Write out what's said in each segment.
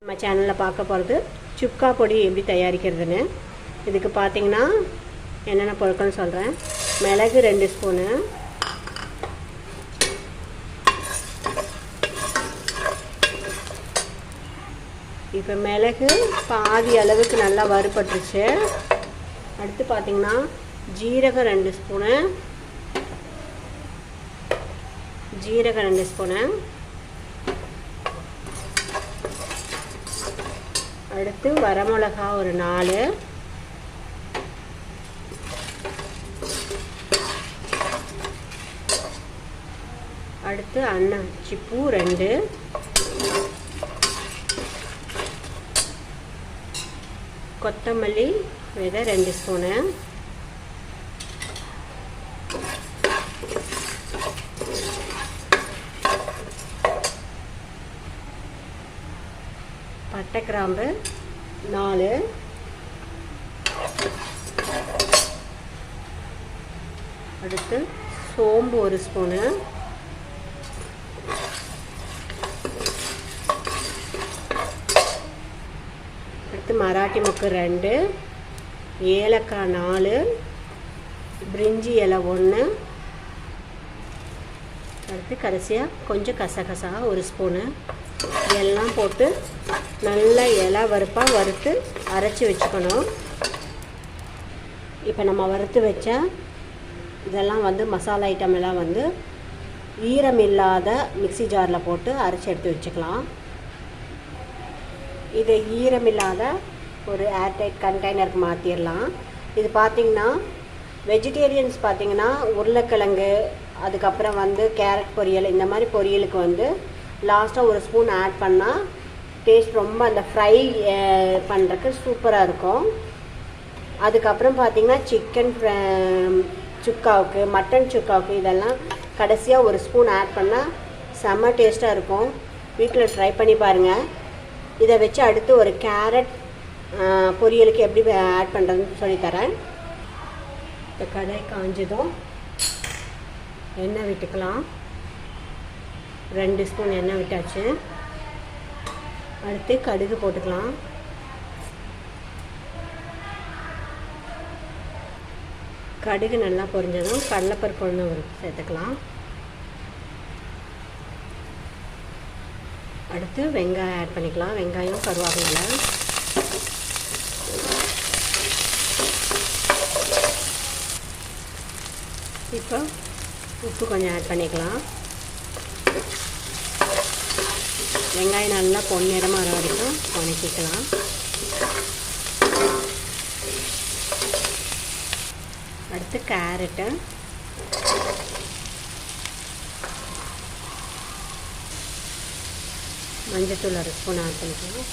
நம்ம சேனலில் பார்க்க போகிறது சுக்கா பொடி எப்படி தயாரிக்கிறதுன்னு. இதுக்கு பார்த்தீங்கன்னா என்னென்ன பொருட்கள்னு சொல்கிறேன் மிளகு ரெண்டு ஸ்பூனு. இப்போ மிளகு பாதி அளவுக்கு நல்லா வறுபட்டுருச்சு. அடுத்து பார்த்திங்கன்னா ஜீரகம் ரெண்டு ஸ்பூனு. ஜீரகம் ரெண்டு ஸ்பூனு. அடுத்து வரமிளகா ஒரு நாலு. அடுத்து அன்னாச்சி பூ ரெண்டு. கொத்தமல்லி விதை ரெண்டு ஸ்பூனு. பட்டை கிராம்பு நாலு. அடுத்து சோம்பு ஒரு ஸ்பூனு. அடுத்து மராட்டி முக்கு ரெண்டு. ஏலக்காய் நாலு. பிரிஞ்சி இலை ஒன்று அடுத்து கடைசியாக கொஞ்சம் கசகசா ஒரு ஸ்பூனு. எல்லாம் போட்டு நல்லா இலை வறுப்பாக வறுத்து அரைச்சி வச்சுக்கணும். இப்போ நம்ம வறுத்து வச்ச இதெல்லாம் வந்து மசாலா ஐட்டம் எல்லாம் வந்து ஈரம் இல்லாத மிக்ஸி ஜாரில் போட்டு அரைச்சி எடுத்து வச்சுக்கலாம். இது ஈரம் இல்லாத ஒரு ஏர்டைட் கண்டெய்னருக்கு மாற்றிடலாம் இது பார்த்திங்கன்னா வெஜிடேரியன்ஸ் பார்த்திங்கன்னா உருளைக்கிழங்கு அதுக்கப்புறம் வந்து கேரட் பொரியல் இந்த மாதிரி பொரியலுக்கு வந்து லாஸ்ட்டாக ஒரு ஸ்பூன் ஆட் பண்ணால் டேஸ்ட் ரொம்ப அந்த ஃப்ரை பண்ணுறதுக்கு சூப்பராக இருக்கும். அதுக்கப்புறம் பார்த்திங்கன்னா சிக்கன் சுக்காவுக்கு மட்டன் சுக்காவுக்கு இதெல்லாம் கடைசியாக ஒரு ஸ்பூன் ஆட் பண்ணால் செம்ம டேஸ்ட்டாக இருக்கும். வீட்டில் ட்ரை பண்ணி பாருங்கள் இதை வச்சு அடுத்து ஒரு கேரட் பொரியலுக்கு எப்படி ஆட் பண்ணுறதுன்னு சொல்லித்தரேன் இந்த கடை காஞ்சதும் எண்ணெய் விட்டுக்கலாம். ரெண்டு ஸ்பூன் எண்ணெய் விட்டாச்சு. அடுத்து கடுகு போட்டுக்கலாம். கடுகு நல்லா பொரிஞ்சதும் கடலைப்பருப்பு ஒன்று ஒரு சேர்த்துக்கலாம். அடுத்து வெங்காயம் ஆட் பண்ணிக்கலாம். வெங்காயம் கருவேப்பிலை இப்போ உப்பு கொஞ்சம் ஆட் பண்ணிக்கலாம். வெங்காயம் நல்லா பொன்னிறமாக வர வரைக்கும் வணக்கிக்கலாம். அடுத்து கேரட்டு. மஞ்சத்தூள் அரை ஸ்பூன் ஆட் பண்ணிக்கலாம்.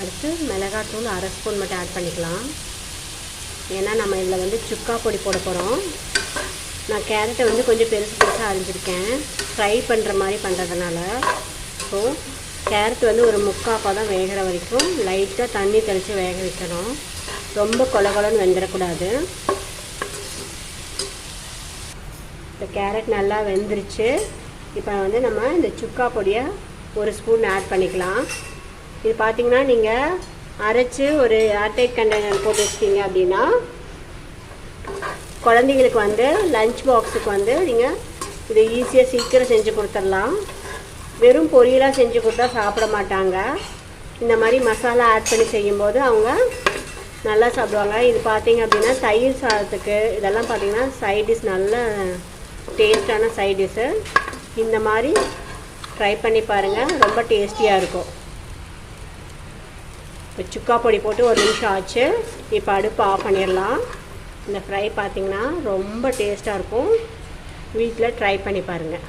அடுத்து மிளகாத்தூள் அரை ஸ்பூன் மட்டும் ஆட் பண்ணிக்கலாம். ஏன்னா நம்ம இதில் வந்து சுக்கா பொடி போட போகிறோம். நான் கேரட்டை வந்து கொஞ்சம் பெருசு பெருசாக அரிஞ்சிருக்கேன். ஃப்ரை பண்ணுற மாதிரி பண்ணுறதுனால ஸோ கேரட் வந்து ஒரு முக்காப்பாக தான் வேகிற வரைக்கும் லைட்டாக தண்ணி தெளித்து வேக வைக்கணும். ரொம்ப கொல கொலன்னு வெந்துடக்கூடாது இந்த கேரட் நல்லா வெந்துருச்சு. இப்போ வந்து நம்ம இந்த சுக்கா பொடியை ஒரு ஸ்பூன் ஆட் பண்ணிக்கலாம். இது பார்த்திங்கன்னா நீங்கள் அரைச்சி ஒரு ஏர்டைட் கண்டெய்னர் போட்டு வச்சிட்டிங்க அப்படின்னா குழந்தைங்களுக்கு வந்து லஞ்ச் பாக்ஸுக்கு வந்து நீங்கள் இதை ஈஸியாக சீக்கிரம் செஞ்சு கொடுத்துடலாம். வெறும் பொரியலாக செஞ்சு கொடுத்தா சாப்பிட மாட்டாங்க. இந்த மாதிரி மசாலா ஆட் பண்ணி செய்யும்போது அவங்க நல்லா சாப்பிடுவாங்க. இது பார்த்தீங்க அப்படின்னா தயிர் சாதத்துக்கு இதெல்லாம் பார்த்தீங்கன்னா சைட் டிஷ் நல்ல டேஸ்டான சைட் டிஷ்ஷு இந்த மாதிரி ட்ரை பண்ணி பாருங்கள் ரொம்ப டேஸ்டியாக இருக்கும். இப்போ சுக்கா பொடி போட்டு ஒரு நிமிஷம் ஆச்சு. இப்போ அடுப்பு ஆஃப் பண்ணிடலாம். இந்த ஃப்ரை பார்த்திங்கன்னா ரொம்ப டேஸ்ட்டாக இருக்கும். வீட்டில் ட்ரை பண்ணி பாருங்கள்